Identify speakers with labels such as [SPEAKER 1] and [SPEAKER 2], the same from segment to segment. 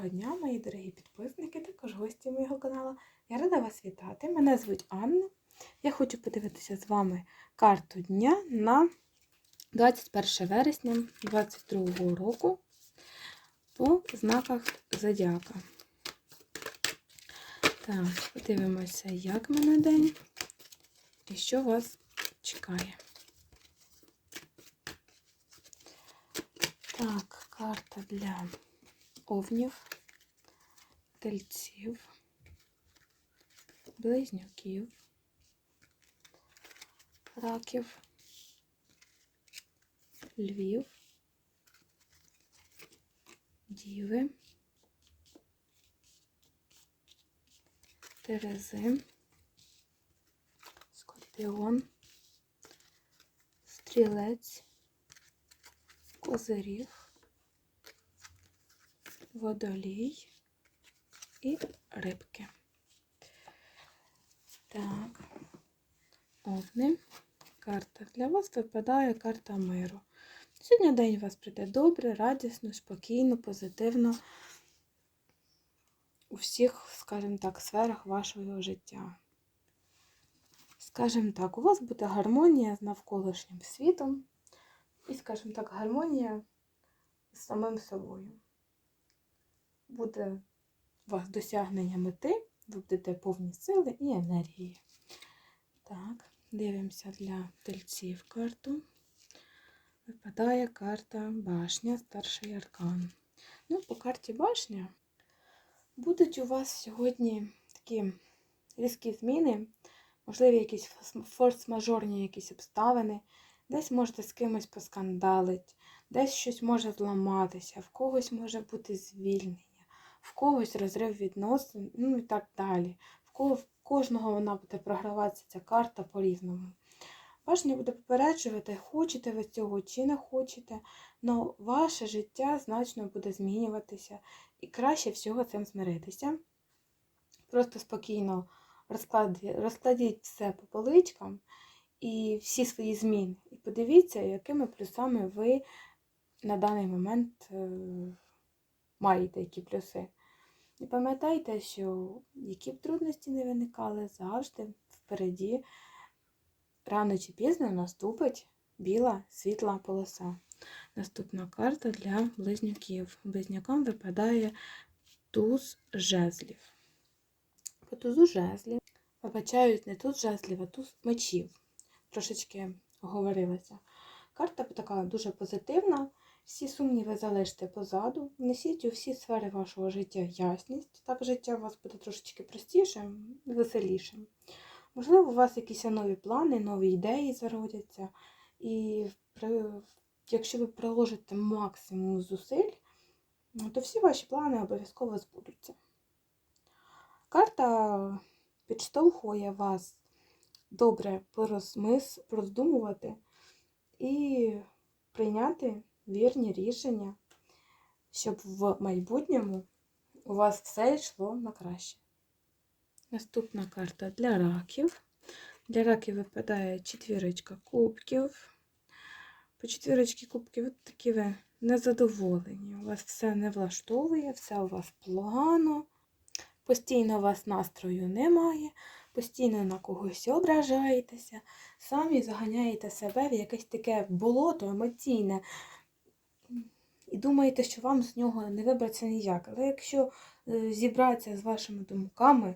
[SPEAKER 1] Доброго дня, мої дорогі підписники, також гості моєго каналу. Я рада вас вітати. Мене звуть Анна. Я хочу подивитися з вами карту дня на 21 вересня 2022 року по знаках Зодіака. Так, подивимося, як мене день і що вас чекає. Так, карта для овнів, тельців, близнюків, раків, львів, діви, терези, скорпіон, стрілець, козиріг, водолій і рибки. Так, овни. Карта. Для вас випадає карта миру. Сьогодні день у вас прийде добре, радісно, спокійно, позитивно у всіх, скажімо так, сферах вашого життя. Скажімо так, у вас буде гармонія з навколишнім світом і, скажімо так, гармонія з самим собою буде у вас досягнення мети, ви будете повні сили і енергії. Так, дивимося для тельців карту. Випадає карта башня, старший аркан. Ну, по карті башня будуть у вас сьогодні такі різкі зміни, можливі якісь форс-мажорні якісь обставини, десь можете з кимось поскандалити, десь щось може зламатися, в когось може бути звільнення в когось розрив відносин, ну і так далі. В кого, в кожного вона буде програватися ця карта по-різному. Башня буде попереджувати, хочете ви цього чи не хочете, але ваше життя значно буде змінюватися і краще всього цим змиритися. Просто спокійно розкладіть, розкладіть все по поличкам і всі свої зміни. І подивіться, якими плюсами ви на даний момент е, маєте які плюси. І пам'ятайте, що які б трудності не виникали, завжди впереді, рано чи пізно наступить біла світла полоса. Наступна карта для близнюків. Близнюкам випадає туз жезлів. По тузу жезлів вибачають не туз жезлів, а туз мечів. Трошечки оговорилася. Карта така дуже позитивна. Всі сумніви залиште позаду, внесіть у всі сфери вашого життя ясність, так життя у вас буде трошечки простішим і веселішим. Можливо, у вас якісь нові плани, нові ідеї зародяться, і якщо ви приложите максимум зусиль, то всі ваші плани обов'язково збудуться. Карта підштовхує вас добре порозмис, роздумувати і прийняти вірні рішення, щоб в майбутньому у вас все йшло на краще. Наступна карта для раків. Для раків випадає четвірочка кубків. По четвірочці кубків такі ви незадоволені. У вас все не влаштовує, все у вас погано. Постійно у вас настрою немає, постійно на когось ображаєтеся, самі заганяєте себе в якесь таке болото емоційне, і думаєте, що вам з нього не вибратися ніяк. Але якщо е, зібратися з вашими думками,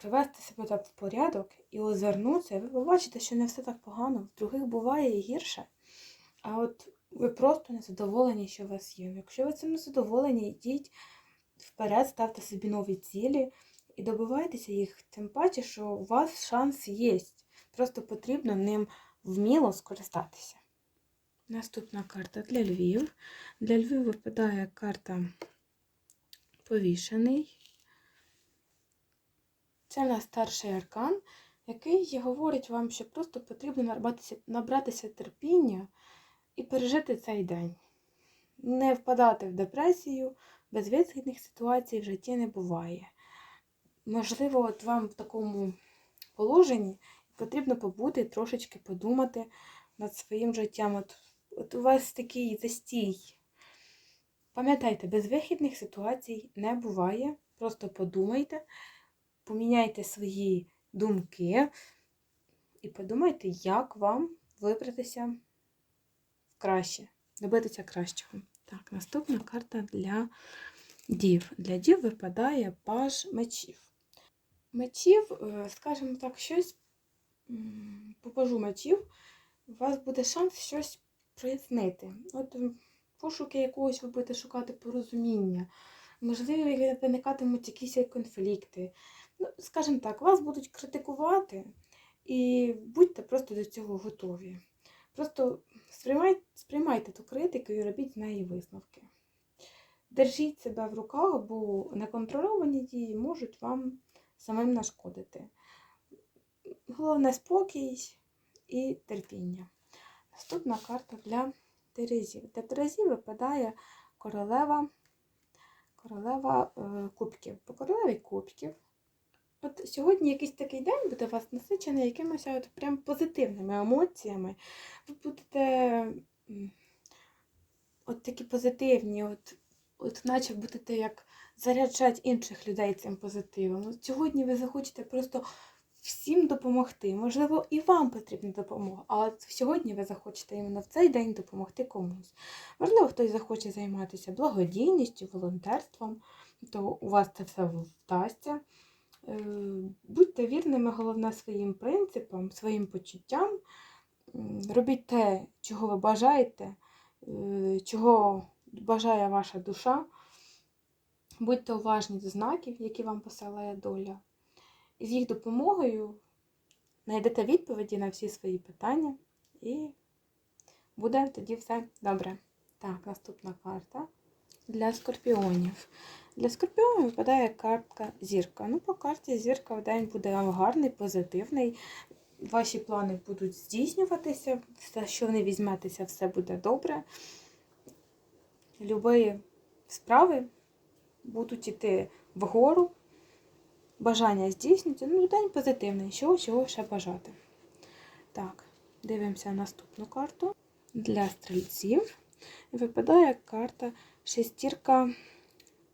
[SPEAKER 1] привести себе так в порядок і озирнутися, ви побачите, що не все так погано, в других буває і гірше. А от ви просто незадоволені, що у вас є. Якщо ви цим незадоволені, йдіть вперед, ставте собі нові цілі і добивайтеся їх, тим паче, що у вас шанс є. Просто потрібно ним вміло скористатися. Наступна карта для Львів. Для Львів випадає карта повішений. Це в нас старший аркан, який говорить вам, що просто потрібно набратися, набратися терпіння і пережити цей день. Не впадати в депресію, безвихідних ситуацій в житті не буває. Можливо, от вам в такому положенні потрібно побути, трошечки подумати над своїм життям. От От у вас такий застій. Пам'ятайте, безвихідних ситуацій не буває. Просто подумайте, поміняйте свої думки і подумайте, як вам вибратися краще, добитися кращого. Так, наступна карта для дів. Для дів випадає паж мечів. Мечів, е, скажімо так, щось по пажу мечів, у вас буде шанс щось прояснити. От пошуки якогось ви будете шукати порозуміння. Можливо, виникатимуть якісь конфлікти. Ну, скажімо так, вас будуть критикувати, і будьте просто до цього готові. Просто сприймайте, сприймайте ту критику і робіть з неї висновки. Держіть себе в руках, бо неконтрольовані дії можуть вам самим нашкодити. Головне спокій і терпіння. Наступна карта для Терезів. Для Терезів випадає королева, королева е, кубків. По королеві кубків. От сьогодні якийсь такий день буде вас насичений якимось от прям позитивними емоціями. Ви будете от такі позитивні, от, от наче будете як заряджати інших людей цим позитивом. От сьогодні ви захочете просто всім допомогти. Можливо, і вам потрібна допомога, але сьогодні ви захочете іменно в цей день допомогти комусь. Можливо, хтось захоче займатися благодійністю, волонтерством, то у вас це все вдасться. Е, Будьте вірними, головне, своїм принципам, своїм почуттям. Робіть те, чого ви бажаєте, е, чого бажає ваша душа. Будьте уважні до знаків, які вам посилає доля. З їх допомогою знайдете відповіді на всі свої питання, і буде тоді все добре. Так, наступна карта для скорпіонів. Для скорпіонів випадає картка зірка. Ну, по карті зірка в день буде гарний, позитивний. Ваші плани будуть здійснюватися, все, що не візьметеся, все буде добре. Любі справи будуть йти вгору. Бажання здійснюється. Ну, день позитивний. Чого, чого ще бажати. Так, дивимося наступну карту. Для стрільців випадає карта шестірка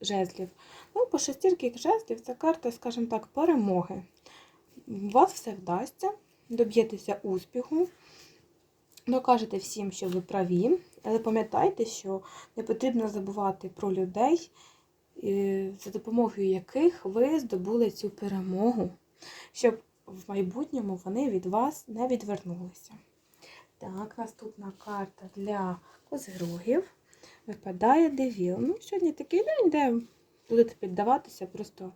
[SPEAKER 1] жезлів. Ну, по шестірки жезлів це карта, скажімо так, перемоги. У вас все вдасться, доб'єтеся успіху, докажете всім, що ви праві, але пам'ятайте, що не потрібно забувати про людей, за допомогою яких ви здобули цю перемогу, щоб в майбутньому вони від вас не відвернулися. Так, наступна карта для козирогів випадає девіл. Ну, сьогодні такий день, де будете піддаватися просто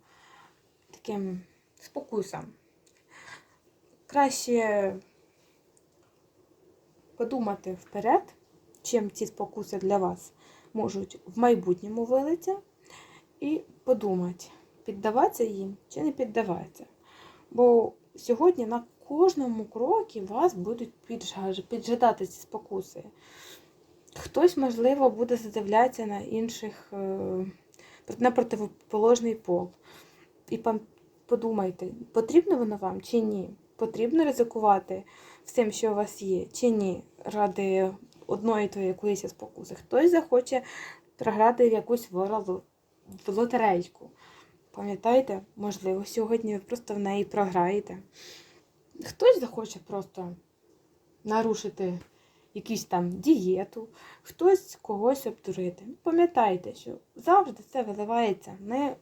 [SPEAKER 1] таким спокусам. Краще подумати вперед, чим ці спокуси для вас можуть в майбутньому вилитися, і подумати, піддаватися їм чи не піддаватися. Бо сьогодні на кожному крокі вас будуть піджидати ці спокуси. Хтось, можливо, буде задивлятися на інших, е, на противоположний пол. І подумайте, потрібно воно вам чи ні? Потрібно ризикувати всім, що у вас є, чи ні, ради одної тої якоїсь спокуси. Хтось захоче програти в якусь воролу- в лотерейку. Пам'ятаєте, можливо, сьогодні ви просто в неї програєте. Хтось захоче просто нарушити якусь там дієту, хтось когось обдурити. Пам'ятайте, що завжди це виливається не,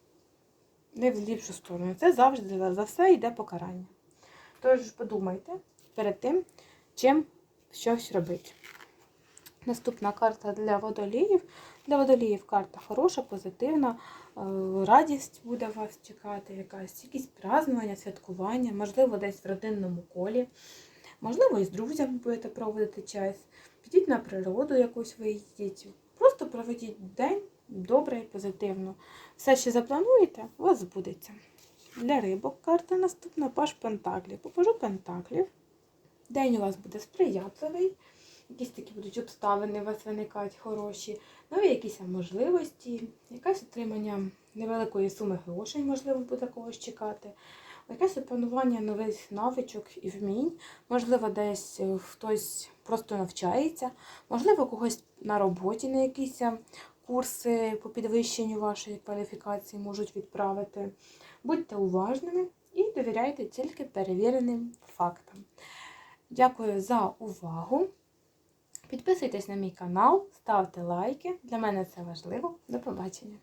[SPEAKER 1] не в ліпшу сторону. Це завжди за все йде покарання. Тож подумайте перед тим, чим щось робити. Наступна карта для водоліїв. Для водоліїв карта хороша, позитивна, е, радість буде вас чекати, якась, якісь празднування, святкування, можливо, десь в родинному колі, можливо, і з друзями будете проводити час. Підіть на природу якусь виїдіть. Просто проведіть день добре і позитивно. Все, що заплануєте, у вас збудеться. Для рибок карта наступна паш Пентаклів. Покажу Пентаклів. День у вас буде сприятливий. Якісь такі будуть обставини у вас виникають хороші, нові якісь можливості, якесь отримання невеликої суми грошей, можливо, буде когось чекати, якесь опанування нових навичок і вмінь, можливо, десь е, хтось просто навчається, можливо, когось на роботі на якийсь е, курси по підвищенню вашої кваліфікації можуть відправити. Будьте уважними і довіряйте тільки перевіреним фактам. Дякую за увагу. Підписуйтесь на мій канал, ставте лайки. Для мене це важливо. До побачення!